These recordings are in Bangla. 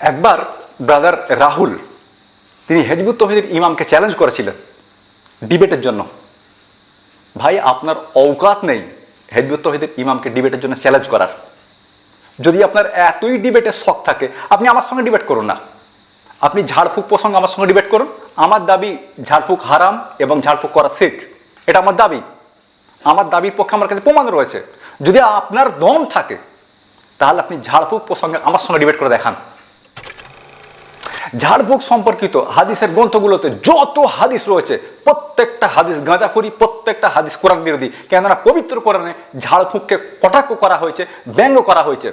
একবার ব্রাদার রাহুল, তিনি হেজবুত তহিদের ইমামকে চ্যালেঞ্জ করেছিলেন ডিবেটের জন্য। ভাই, আপনার অওকাত নেই হেজবুত তহিদের ইমামকে ডিবেটের জন্য চ্যালেঞ্জ করার। যদি আপনার এতই ডিবেটের শখ থাকে, আপনি আমার সঙ্গে ডিবেট করুন না। আপনি ঝাড়ফুঁক প্রসঙ্গে আমার সঙ্গে ডিবেট করুন। আমার দাবি ঝাড়ফুঁক হারাম এবং ঝাড়ফুঁক করা শিখ এটা আমার দাবি। আমার দাবির পক্ষে আমার কাছে প্রমাণ রয়েছে। যদি আপনার দম থাকে, তাহলে আপনি ঝাড়ফুঁক প্রসঙ্গে আমার সঙ্গে ডিবেট করে দেখান। ঝাড়ফুঁক সম্পর্কিত হাদিসের গ্রন্থগুলোতে যত হাদিস রয়েছে, প্রত্যেকটা হাদিস গাঁজাখুরি, প্রত্যেকটা হাদিস কোরআন বিরোধী। কেননা পবিত্র কোরআনে ঝাড়ফুঁককে কটাক্ষ করা হয়েছে, ব্যঙ্গ করা হয়েছে।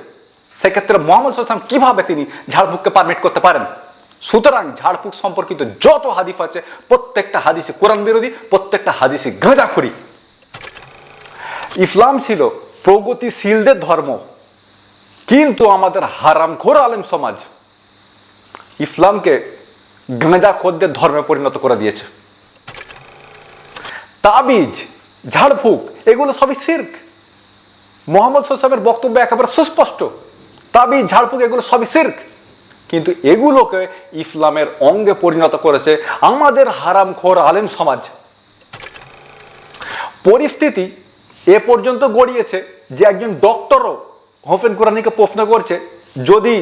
সেক্ষেত্রে মোহাম্মদ সাল্লাম কীভাবে তিনি ঝাড়ফুঁককে পারমিট করতে পারেন? সুতরাং ঝাড়ফুঁক সম্পর্কিত যত হাদিস আছে, প্রত্যেকটা হাদিসে কোরআন বিরোধী, প্রত্যেকটা হাদিসে গাঁজাখুরি। ইসলাম ছিল প্রগতিশীলদের ধর্ম, কিন্তু আমাদের হারাম হারামখোর আলেম সমাজ ইসলামকে গাঁজা খোদ্দের ধর্মে পরিণত করে দিয়েছে। তাবিজ, ঝাড়ফুঁক, এগুলো সবই সির্ক। মোহাম্মদ সাহেবের বক্তব্য একেবারে সুস্পষ্ট। তাবিজ, ঝাড়ফুঁক, এগুলো সবই সির্ক। কিন্তু এগুলোকে ইসলামের অঙ্গে পরিণত করেছে আমাদের হারামখোর আলেম সমাজ। পরিস্থিতি এ পর্যন্ত গড়িয়েছে যে একজন ডক্টরও হোফেন কোরআনীকে প্রশ্ন করছে, যদি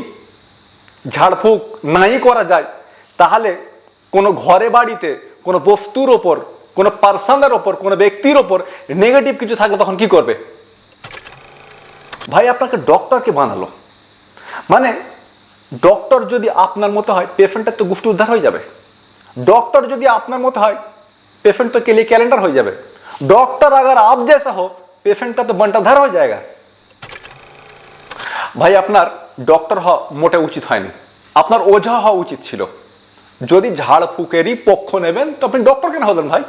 ঝাড়ফুঁক নাই করা যায় তাহলে কোনো ঘরে বাড়িতে কোনো বস্তুর ওপর কোনো পার্সনের ওপর কোনো ব্যক্তির ওপর নেগেটিভ কিছু থাকলে তখন কি করবে ভাই আপনাকে ডক্টরকে বানালো মানে ডক্টর যদি আপনার মতো হয় পেশেন্টের তো গুষ্টি উদ্ধার হয়ে যাবে डॉक्टर যদি আপনার মতো হয় पेशेंट तो के लिए कैलेंडर हो जाए डॉक्टर अगर आप जैसा हो पेशेंट का तो बंटाधार हो जाएगा ভাই আপনার ডক্টর হওয়া মোটে উচিত হয়নি। আপনার ওঝা হওয়া উচিত ছিল। যদি ঝাড়ফুঁকেরই পক্ষ নেবেন, তো আপনি ডক্টর কেন হলেন ভাই?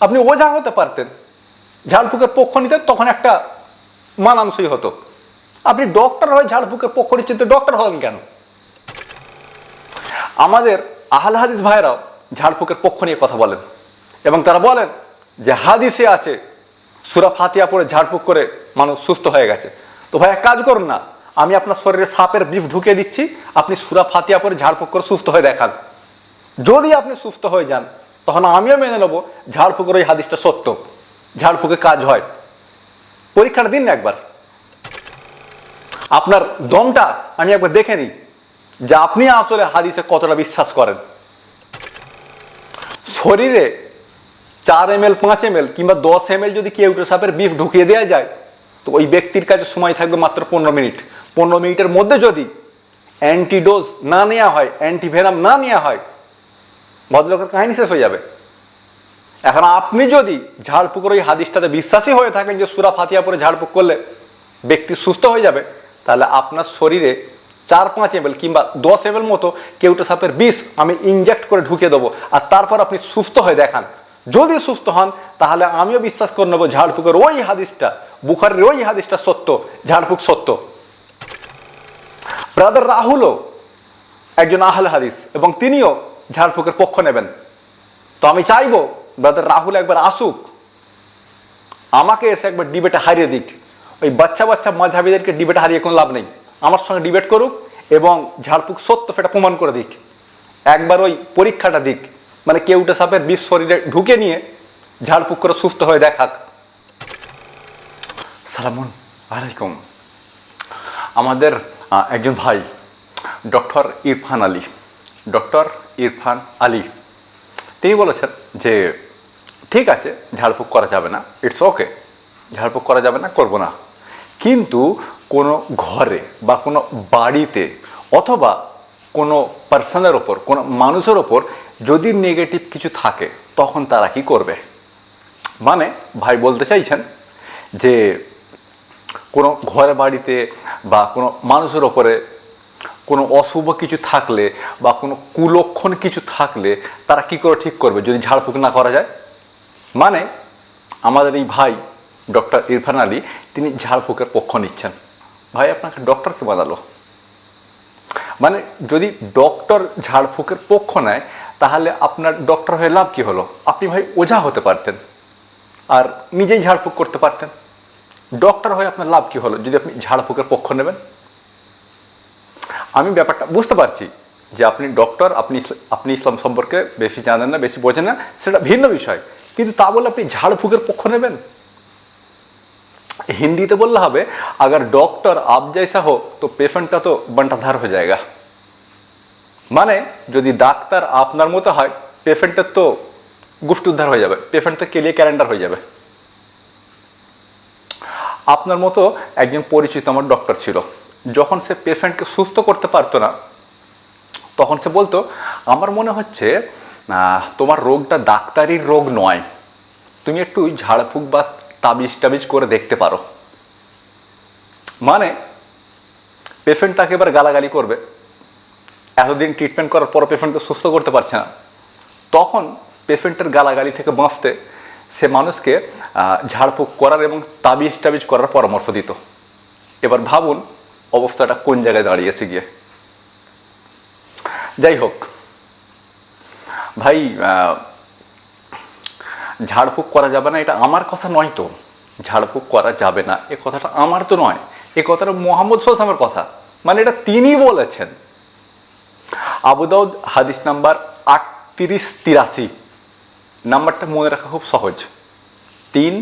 আপনি ওঝা হতে পারতেন। ঝাড়ফুঁকের পক্ষ নিতেন, তখন একটা মানানসই হতো। আপনি ডক্টর হয়ে ঝাড়ফুঁকের পক্ষ নিচ্ছেন, তো ডক্টর হলেন কেন? আমাদের আহল হাদিস ভাইরাও ঝাড়ফুঁকের পক্ষ নিয়ে কথা বলেন। এবং তারা বলেন যে হাদিসে আছে, সুরা ফাতিয়া পরে ঝাড়ফুঁক করে মানুষ সুস্থ হয়ে গেছে। তো ভাই, এক কাজ করুন না আমি আপনার শরীরে সাপের বিষ ঢুকিয়ে দিচ্ছি, আপনি সুরা ফাতিয়া পরে ঝাড়ফুঁক করে সুস্থ হয়ে দেখান। যদি আপনি সুস্থ হয়ে যান, তখন আমিও মেনে নেব ঝাড়ফুঁকের ওই হাদিসটা সত্য। ঝাড়ফুঁকে কাজ হয়। পরীক্ষার দিন একবার। আপনার দমটা আমি একবার দেখে নিই, যে আপনি আসলে হাদিসে কতটা বিশ্বাস করেন। শরীরে চার এম এল, পাঁচ এম এল কিংবা দশ এম এল যদি কেউটো সাপের বিফ ঢুকিয়ে দেওয়া যায় তো ওই ব্যক্তির কাছে সময় থাকবে মাত্র পনেরো মিনিট। পনেরো মিনিটের মধ্যে যদি অ্যান্টিডোজ না নেওয়া হয় অ্যান্টিভেনাম না নেওয়া হয়, ভদ্রলোকের কাহিনী শেষ হয়ে যাবে। এখন আপনি যদি ঝাড়ফুঁকের ওই হাদিসটাতে বিশ্বাসী হয়ে থাকেন যে সুরা ফাতিয়া পরে ঝাড়ফুঁক করলে ব্যক্তি সুস্থ হয়ে যাবে, তাহলে আপনার শরীরে চার পাঁচ এমএল কিংবা দশ এমএল মতো কেউটা সাপের বিষ আমি ইনজেক্ট করে ঢুকে দেবো। আর তারপর আপনি সুস্থ হয়ে দেখান। যদি সুস্থ হন, তাহলে আমিও বিশ্বাস করে নেব ঝাড়ফুঁকের ওই হাদিসটা, বুখারের ওই হাদিসটা সত্য, ঝাড়ফুঁক সত্য। ব্রাদার রাহুলও একজন আহলে হাদিস এবং তিনিও ঝাড়ফুঁকের পক্ষ নেবেন। তো আমি চাইব ব্রাদার রাহুল একবার আসুক, আমাকে এসে একবার ডিবেটে হারিয়ে দিক। ওই বাচ্চা বাচ্চা মাঝাবিদেরকে ডিবেটে হারিয়ে কোনো লাভ নেই। আমার সঙ্গে ডিবেট করুক এবং ঝাড়ফুঁক সত্য সেটা প্রমাণ করে দিক। একবার ওই পরীক্ষাটা দিক। মানে কেউটা সাপের বিষ শরীরে ঢুকে নিয়ে ঝাড়ফুঁক করে সুস্থ হয়ে দেখাক। সালামুন আলাইকুম। আমাদের একজন ভাই, ডক্টর ইরফান আলী। ডক্টর ইরফান আলী। তিনি বলেছেন যে, ঠিক আছে, ঝাড়ফুঁক করা যাবে না। ইটস ওকে ঝাড়ফুঁক করা যাবে না, করব না। কিন্তু কোনো ঘরে বা কোনো বাড়িতে অথবা কোনো পার্সনের ওপর, কোনো মানুষের ওপর যদি নেগেটিভ কিছু থাকে, তখন তারা কি করবে? মানে ভাই বলতে চাইছেন যে কোনো ঘরে বাড়িতে বা কোনো মানুষের ওপরে কোনো অশুভ কিছু থাকলে বা কোনো কুলক্ষণ কিছু থাকলে তারা কি করে ঠিক করবে যদি ঝাড়ফুঁক না করা যায়? মানে আমাদের এই ভাই ডক্টর ইরফান আলী, তিনি ঝাড়ফুঁকের পক্ষ নিচ্ছেন। ভাই, আপনাকে ডক্টরকে বানালো? মানে যদি ডক্টর ঝাড়ফুঁকের পক্ষ নেয়, তাহলে আপনার ডক্টর হয়ে লাভ কী হলো? আপনি ভাই ওঝা হতে পারতেন আর নিজেই ঝাড়ফুঁক করতে পারতেন। ডক্টর হয়ে আপনার লাভ কী হলো? যদি আপনি ঝাড়ফুঁকের পক্ষ নেবেন। আমি ব্যাপারটা বুঝতে পারছি যে আপনি ডক্টর আপনি আপনি ইসলাম সম্পর্কে বেশি জানেন না, বেশি বোঝেন না, সেটা ভিন্ন বিষয়। কিন্তু তা বলে আপনি ঝাড়ফুঁকের পক্ষ নেবেন? হিন্দিতে বললে হবে, আগার ডক্টর डॉक्टर आप তো পেশেন্টটা তো বান্টাধার হয়ে যায়গা। মানে যদি ডাক্তার আপনার মতো হয়, পেশেন্টের তো গুষ্ট উদ্ধার হয়ে যাবে, পেশেন্ট তো কেলিয়ে ক্যালেন্ডার হয়ে যাবে। আপনার মতো একজন পরিচিত আমার ডক্টর ছিল। যখন সে পেশেন্টকে সুস্থ করতে পারতো না, তখন সে বলতো, আমার মনে হচ্ছে তোমার রোগটা ডাক্তারির রোগ নয়। তুমি একটু ঝাড়ফুঁক বা তাবিজ টাবিজ করে দেখতে পারো। মানে পেশেন্ট তাকে এবার গালাগালি করবে। এতদিন ট্রিটমেন্ট করার পর পেশেন্টকে সুস্থ করতে পারছে না। তখন পেশেন্টের গালাগালি থেকে বাঁচতে সে মানুষকে ঝাড়ফুঁক করার এবং তাবিজ টাবিজ করার পরামর্শ দিত। এবার ভাবুন অবস্থাটা কোন জায়গায় দাঁড়িয়েছে গিয়ে। যাই হোক, ভাই ঝাড়ফুঁক করা যাবে না, এটা আমার কথা নয় তো। ঝাড়ফুঁক করা যাবে না, এ কথাটা আমার তো নয়। এ কথাটা মোহাম্মদ সোসামের কথা। মানে এটা তিনি বলেছেন। আবুদাউদ হাদিস নাম্বার আটত্রিশ তিরাশি। নাম্বারটা মনে রাখা খুব সহজ। তিন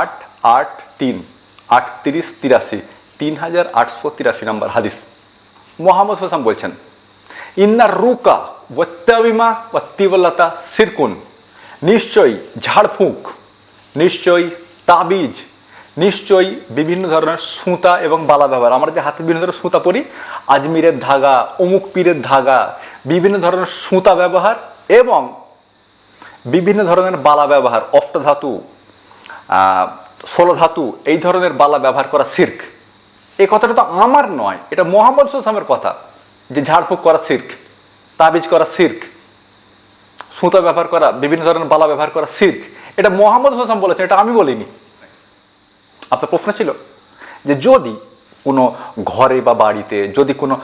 আট আট তিন, আটত্রিশ তিরাশি, তিন হাজার আটশো তিরাশি নাম্বার হাদিস। মোহাম্মদ হোসাম বলছেন ইন্নার রুকা ওয়াত্তাবিমা ওয়াত্তিবল্লাতা সিরকুন। নিশ্চয়ই ঝাড়ফুঁক, নিশ্চয়ই তাবিজ নিশ্চয়ই বিভিন্ন ধরনের সুতা এবং বালা ব্যবহার। আমরা যে হাতে বিভিন্ন ধরনের সুতা পরি আজমিরের ধাগা অমুক পীরের ধাগা বিভিন্ন ধরনের সুতা ব্যবহার এবং বিভিন্ন ধরনের বালা ব্যবহার অষ্টধাতু আহ, ষোলো ধাতু এই ধরনের বালা ব্যবহার করা সির্ক। এই কথাটা তো আমার নয় এটা মোহাম্মদ সুসামের কথা যে ঝাড়ফুঁক করা সির্ক তাবিজ করা সির্ক সুতা ব্যবহার করা বিভিন্ন ধরনের বালা ব্যবহার করা সির্ক। এটা মোহাম্মদ হোসাম বলেছেন এটা আমি বলিনি। আপনার প্রশ্ন ছিল যে যদি কোনো ঘরে বা বাড়িতে যদি কোনো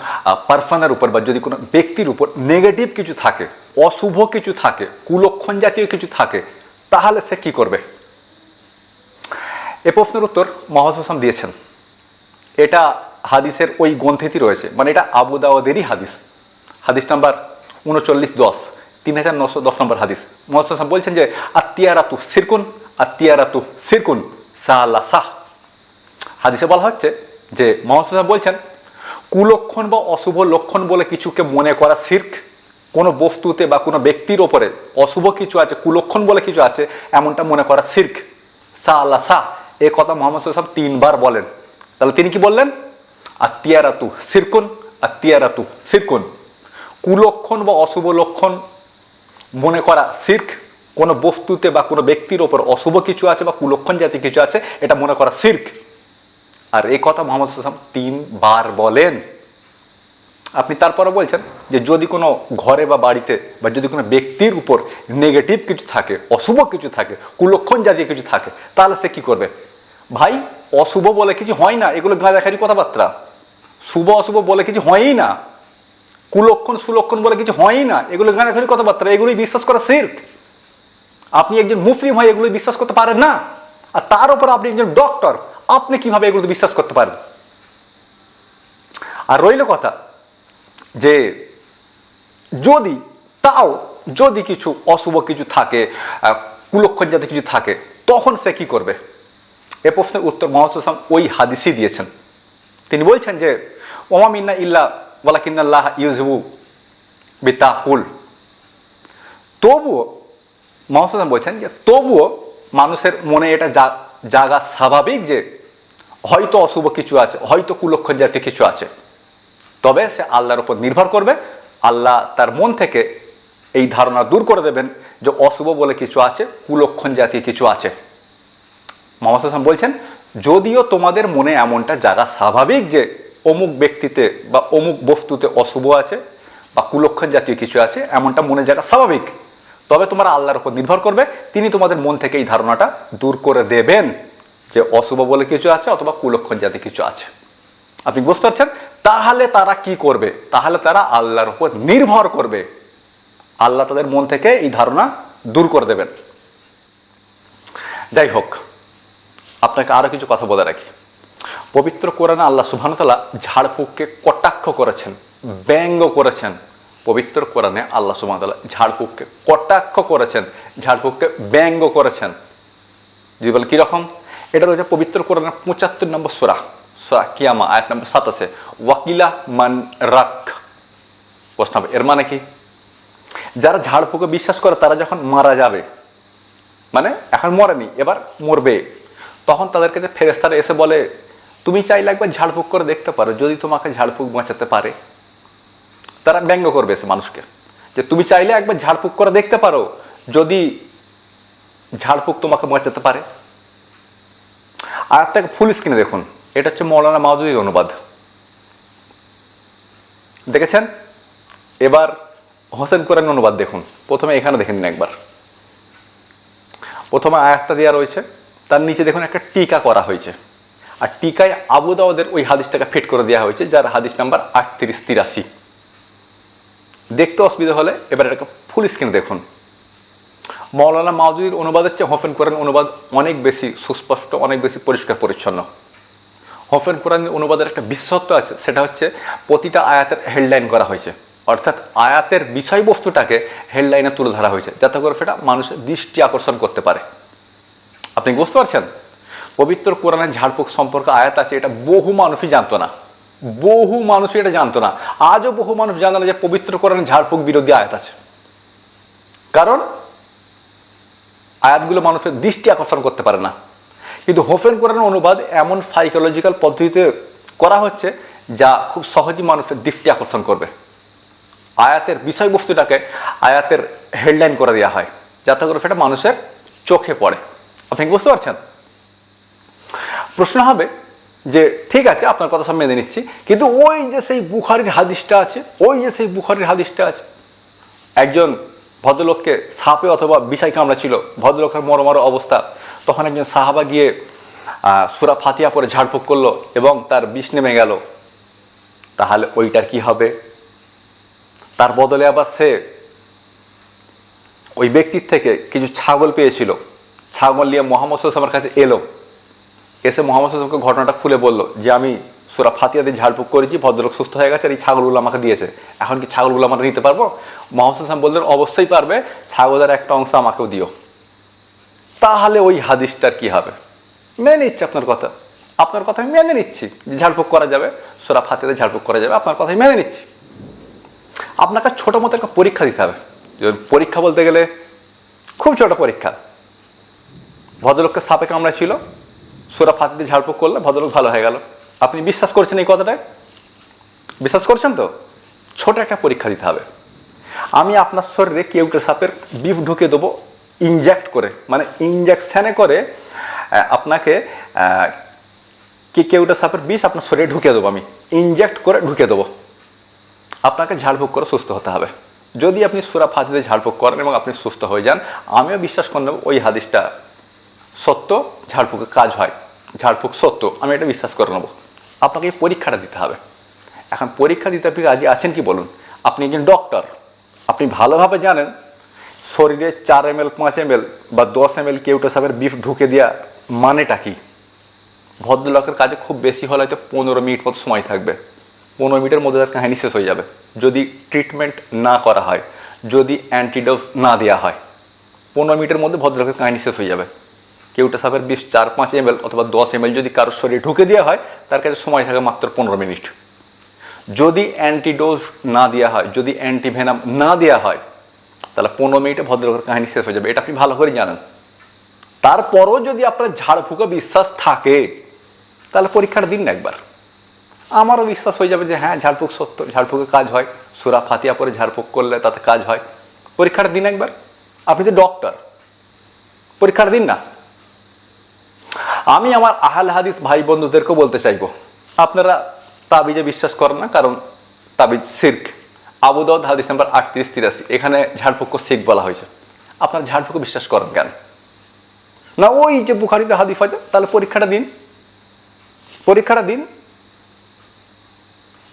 পারসনের উপর বা যদি কোনো ব্যক্তির উপর নেগেটিভ কিছু থাকে, অশুভ কিছু থাকে, কুলক্ষণ জাতীয় কিছু থাকে, তাহলে সে কি করবে? এ প্রশ্নের উত্তর মোহাম্মদ হোসাম দিয়েছেন। এটা হাদিসের ওই গ্রন্থেতেই রয়েছে। মানে এটা আবু দাওয়াদেরই হাদিস। হাদিস নাম্বার উনচল্লিশ দশ তিন হাজার নশো দশ নম্বর হাদিস। হাসান বলছেন যে আত্মিয়ারাতু সিরকুন আত্মিয়ারাতু সিরকুন। সাহ হাদিসে বলা হচ্ছে যে মোহাম্মদ বলছেন, কুলক্ষণ বা অশুভ লক্ষণ বলে কিছুকে মনে করা সির্ক কোনো বস্তুতে বা কোনো ব্যক্তির ওপরে অশুভ কিছু আছে, কুলক্ষণ বলে কিছু আছে, এমনটা মনে করা সির্ক সাহ আল্লাহ সাহ এ কথা মোহাম্মদ সাল্লাম তিনবার বলেন। তাহলে তিনি কি বললেন? আত্মিয়ারাতু সিরকুন আত্মিয়ারাতু সিরকুন কুলক্ষণ বা অশুভ লক্ষণ মনে করা সির্ক কোনো বস্তুতে বা কোনো ব্যক্তির ওপর অশুভ কিছু আছে বা কুলক্ষণ জাতীয় কিছু আছে, এটা মনে করা সির্ক। আর এই কথা মোহাম্মদ সাল্লাম তিনবার বলেন। আপনি তারপরে বলছেন যে যদি কোনো ঘরে বা বাড়িতে বা যদি কোনো ব্যক্তির উপর নেগেটিভ কিছু থাকে, অশুভ কিছু থাকে, কুলক্ষণ জাতীয় কিছু থাকে, তাহলে সে কি করবে? ভাই, অশুভ বলে কিছু হয় না, এগুলো গাঁজাখারি কথাবার্তা। শুভ অশুভ বলে কিছু হয়ই না। কুলক্ষণ সুলক্ষণ বলে কিছু হয়ই না, এগুলো গাঁজাখারি কথাবার্তা, এগুলোই বিশ্বাস করা সির্ক। আপনি একজন মুসলিম হয়ে এগুলো বিশ্বাস করতে পারেন না? আর তার উপর আপনি একজন ডক্টর আপনি কীভাবে এগুলো বিশ্বাস করতে পারেন আর রইল কথা যে যদি, তাও যদি কিছু অশুভ কিছু থাকে কুলক্ষণ যাতে কিছু থাকে, তখন সে কি করবে? এ প্রশ্নের উত্তর মোহাম্মদ ওই হাদিসই দিয়েছেন। তিনি বলছেন যে, ওমা মিন্না ইল্লা ওয়ালাকিন্নাল্লাহ ইউজবু বিতাকুল। তবুও মোহাম্মদ বলছেন যে, তবুও মানুষের মনে এটা জাগা স্বাভাবিক যে, হয়তো অশুভ কিছু আছে, হয়তো কুলক্ষণ জাতীয় কিছু আছে। তবে সে আল্লাহর উপর নির্ভর করবে, আল্লাহ তার মন থেকে এই ধারণা দূর করে দেবেন যে অশুভ বলে কিছু আছে, কুলক্ষণ জাতীয় কিছু আছে। মোহাম্মদ হাসান বলছেন, যদিও তোমাদের মনে এমনটা জাগা স্বাভাবিক যে, অমুক ব্যক্তিতে বা অমুক বস্তুতে অশুভ আছে বা কুলক্ষণ জাতীয় কিছু আছে, এমনটা মনে জায়গা স্বাভাবিক। তবে তোমরা আল্লাহর উপর নির্ভর করবে। তিনি তোমাদের মন থেকে এই ধারণাটা দূর করে দেবেন যে অশুভ বলে কিছু আছে অথবা কুলক্ষণ জাতীয় কিছু আছে। আপনি বুঝতে পারছেন? তাহলে তারা কি করবে? তাহলে তারা আল্লাহর উপর নির্ভর করবে। আল্লাহ তাদের মন থেকে এই ধারণা দূর করে দেবেন। যাই হোক, আপনাকে আরও কিছু কথা বলে রাখি। পবিত্র কোরআনে আল্লাহ সুবহানাহু তাআলা ঝাড়ফুঁককে কটাক্ষ করেছেন, ব্যঙ্গ করেছেন। পবিত্র কোরআনে আল্লাহ সুমাতাল্লাহ ঝাড়ফুককে কটাক্ষ করেছেন, ঝাড়ফুককে ব্যঙ্গ করেছেন। যদি বলে কীরকম এটা রয়েছে পবিত্র কোরআনের পঁচাত্তর নম্বর সোরা সোরা কিয়ামা, আয়াত নম্বর সাতাশে ওয়াকিলা মান রাখ প্রশ্ন এর মানে কি? যারা ঝাড়ফুকে বিশ্বাস করে, তারা যখন মারা যাবে মানে এখন মরেনি, এবার মরবে, তখন তাদের কাছে ফেরেস্তারা এসে বলে, তুমি চাইলে একবার ঝাড়ফুঁক করে দেখতে পারো, যদি তোমাকে ঝাড়ফুঁক বাঁচাতে পারে। তারা ব্যঙ্গ করবে এসে মানুষকে। যে তুমি চাইলে একবার ঝাড়ফুঁক করে দেখতে পারো, যদি ঝাড়ফুঁক তোমাকে বাঁচাতে পারে। আর একটা ফুল স্ক্রিনে দেখুন, এটা হচ্ছে মৌলানা মাহজুদির অনুবাদ। দেখেছেন? এবার হোসেন কোরআন অনুবাদ দেখুন। প্রথমে এখানে দেখে নিন একবার। প্রথমে আয়াতটা দেওয়া রয়েছে, তার নিচে দেখুন একটা টিকা করা হয়েছে। আর টিকায় আবু দাউদের ওই হাদিসটাকে ফিট করে দেওয়া হয়েছে, যার হাদিস নাম্বার আটত্রিশ তিরাশি। দেখতে অসুবিধা হলে এবার এটাকে ফুল স্ক্রিন দেখুন। মৌলানা মাউদুদির অনুবাদের চেয়ে হোফেন কোরআন অনুবাদ অনেক বেশি সুস্পষ্ট, অনেক বেশি পরিষ্কার পরিচ্ছন্ন। হোফেন কোরআন অনুবাদের একটা বিশেষত্ব আছে, সেটা হচ্ছে প্রতিটা আয়াতের হেডলাইন করা হয়েছে। অর্থাৎ আয়াতের বিষয়বস্তুটাকে হেডলাইনে তুলে ধরা হয়েছে, যাতে করে সেটা মানুষের দৃষ্টি আকর্ষণ করতে পারে। আপনি বুঝতে পারছেন? পবিত্র কোরআনের ঝাড়ফুঁক সম্পর্কে আয়াত আছে, এটা বহু মানুষই জানতো না। বহু মানুষই এটা জানতো না। আজও বহু মানুষ জানে না যে পবিত্র কোরআনের ঝাড়ফুঁক বিরোধী আয়াত আছে। কারণ আয়াতগুলো মানুষের দৃষ্টি আকর্ষণ করতে পারে না। কিন্তু হোফেন কোরআন অনুবাদ এমন সাইকোলজিক্যাল পদ্ধতিতে করা হচ্ছে যা খুব সহজেই মানুষের দৃষ্টি আকর্ষণ করবে। আয়াতের বিষয়বস্তুটাকে আয়াতের হেডলাইন করে দেওয়া হয়, যাতে করে সেটা মানুষের চোখে পড়ে। আপনি বুঝতে পারছেন? প্রশ্ন হবে যে ঠিক আছে, আপনার কথা সব মেনে নিচ্ছি। কিন্তু ওই যে সেই বুখারির হাদিসটা আছে, ওই যে সেই বুখারির হাদিসটা আছে, একজন ভদ্রলোককে সাপে অথবা বিষয় কামড়া ছিল ভদ্রলোকের মরমার অবস্থা। তখন একজন সাহাবা গিয়ে সুরা ফাতিয়া পরে ঝাড়ফুঁক করল এবং তার বিষ নেমে গেল। তাহলে ওইটার কি হবে? তার বদলে আবার সে ওই ব্যক্তির থেকে কিছু ছাগল পেয়েছিল। ছাগল নিয়ে মোহাম্মদ সাল্লামের কাছে এলো। এসে মোহাম্মদ সাল্লামকে ঘটনাটা খুলে বলল যে, আমি সুরা ফাতিয়া দিয়ে ঝাড়ফুঁক করেছি, ভদ্রলোক সুস্থ হয়ে গেছে, আর এই ছাগলগুলো আমাকে দিয়েছে। এখন কি ছাগলগুলো আমরা নিতে পারব? মোহাম্মদ সাল্লাম বললেন, অবশ্যই পারবে। ছাগলের একটা অংশ আমাকেও দিও। তাহলে ওই হাদিসটার কি হবে? মেনে নিচ্ছি আপনার কথা। আপনার কথা আমি মেনে নিচ্ছি যে ঝাড়ফুঁক করা যাবে, সোরা ফাতিতে ঝাড়ফুঁক করা যাবে, আপনার কথাই মেনে নিচ্ছি। আপনাকে ছোটো মতো একটা পরীক্ষা দিতে হবে। পরীক্ষা বলতে গেলে খুব ছোট পরীক্ষা। ভদ্রলোককে সাপে কামড়া ছিল সোরা দিয়ে ঝাড়ফুঁক করলে ভদ্রলোক ভালো হয়ে গেল। আপনি বিশ্বাস করছেন এই কথাটায়? বিশ্বাস করছেন তো? ছোট একটা পরীক্ষা দিতে হবে। আমি আপনার শরীরে কেউটে সাপের বিফ ঢুকে দেবো ইনজেক্ট করে মানে ইনজেকশানে করে আপনাকে কি কেউটা সাপের বিষ আপনার শরীরে ঢুকে দেবো আমি। ইনজেক্ট করে ঢুকে দেবো। আপনাকে ঝাড়ফুঁক করে সুস্থ হতে হবে। যদি আপনি সুরা ফাতিতে ঝাড়ফুঁক করেন এবং আপনি সুস্থ হয়ে যান, আমিও বিশ্বাস করে নেব ওই হাদিসটা সত্য, ঝাড়ফুঁকে কাজ হয়। ঝাড়ফুঁক সত্য, আমি এটা বিশ্বাস করে নেব। আপনাকে পরীক্ষাটা দিতে হবে। এখন পরীক্ষা দিতে আপনি রাজি আছেন কি বলুন? আপনি একজন ডক্টর আপনি ভালোভাবে জানেন, শরীরে চার এম এল পাঁচ এম এল বা দশ এম এল কেউটা সাপের বিফ ঢুকে দেওয়া মানেটা কি? ভদ্রলোকের কাজে খুব বেশি হলে হয়তো পনেরো মিনিট মতো সময় থাকবে। পনেরো মিনিটের মধ্যে তার কাহিনী শেষ হয়ে যাবে। যদি ট্রিটমেন্ট না করা হয়, যদি অ্যান্টিডোজ না দেওয়া হয়, পনেরো মিনিটের মধ্যে ভদ্রলোকের কাহিনী শেষ হয়ে যাবে। কেউটা সাপের বিষ চার পাঁচ এম অথবা দশ এম যদি কারোর শরীরে ঢুকে দেওয়া হয়, তার কাছে সময় থাকে মাত্র পনেরো মিনিট। যদি অ্যান্টিডোজ না দেওয়া হয়, যদি অ্যান্টিভেনাম না দেওয়া হয়, তাহলে পনেরো মিনিটে ভদ্রলোকের কাহিনী শেষ হয়ে যাবে। এটা আপনি ভালো করে জানেন। তারপরও যদি আপনার ঝাড়ফুঁকে বিশ্বাস থাকে, তাহলে পরীক্ষাটা দিন না একবার। আমারও বিশ্বাস হয়ে যাবে যে হ্যাঁ ঝাড়ফুঁক সত্য ঝাড়ফুঁকে কাজ হয়। সুরা ফাতিয়া পরে ঝাড়ফুঁক করলে তাতে কাজ হয়। পরীক্ষাটা দিন একবার। আপনি তো ডক্টর পরীক্ষাটা দিন না। আমি আমার আহাল হাদিস ভাই বন্ধুদেরকেও বলতে চাইব, আপনারা তাবিজে বিশ্বাস করেন না, কারণ তাবিজ সির্ক আবুদাউদ হাদিস নাম্বার আটত্রিশ, তিরাশি, এখানে ঝাড়ফুঁক শিখ বলা হয়েছে। আপনারা ঝাড়ফুঁকে বিশ্বাস করেন কেন? না, ওই যে বুখারিতে হাদিফ আছে, তাহলে পরীক্ষাটা দিন। পরীক্ষাটা দিন।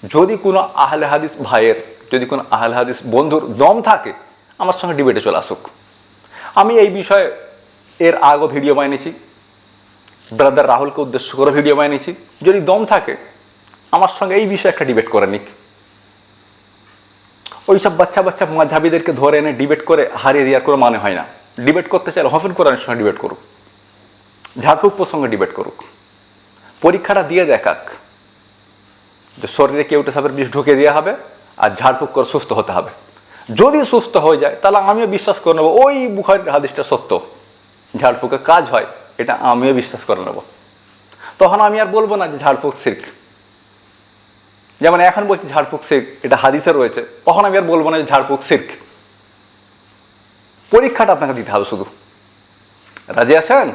যদি কোনো আহলে হাদিস ভাইয়ের, যদি কোনো আহলে হাদিস বন্ধুর দম থাকে, আমার সঙ্গে ডিবেটে চলে আসুক। আমি এই বিষয়ে এর আগও ভিডিও বানিয়েছি। ব্রাদার রাহুলকে উদ্দেশ্য করে ভিডিও বানিয়েছি। যদি দম থাকে, আমার সঙ্গে এই বিষয়ে একটা ডিবেট করে নিক। ওই সব বাচ্চা বাচ্চা মাঝাবিদেরকে ধরে এনে ডিবেট করে হারিয়ে দেওয়ার কোনো মানে হয় না। ডিবেট করতে চাইলে হফিন কোরআনের সঙ্গে ডিবেট করুক। ঝাড়ফুঁক প্রসঙ্গে ডিবেট করুক। পরীক্ষাটা দিয়ে দেখাক যে শরীরে কেউটা সাপের বিষ ঢুকে দেওয়া হবে আর ঝাড়ফুঁক করে সুস্থ হতে হবে। যদি সুস্থ হয়ে যায়, তাহলে আমিও বিশ্বাস করে নেব, ওই বুখারির হাদিসটা সত্য। ঝাড়ফুঁকে কাজ হয় এটা আমিও বিশ্বাস করে নেব। তখন আমি আর বলব না যে ঝাড়ফুঁক শিখ যেমন এখন বলছি ঝাড়ফুঁক শিখ এটা হাদিসে রয়েছে। তখন আমি আর বলব না যে ঝাড়ফুঁক শিখ পরীক্ষাটা আপনাকে দিতে হবে শুধু। রাজি আছেন?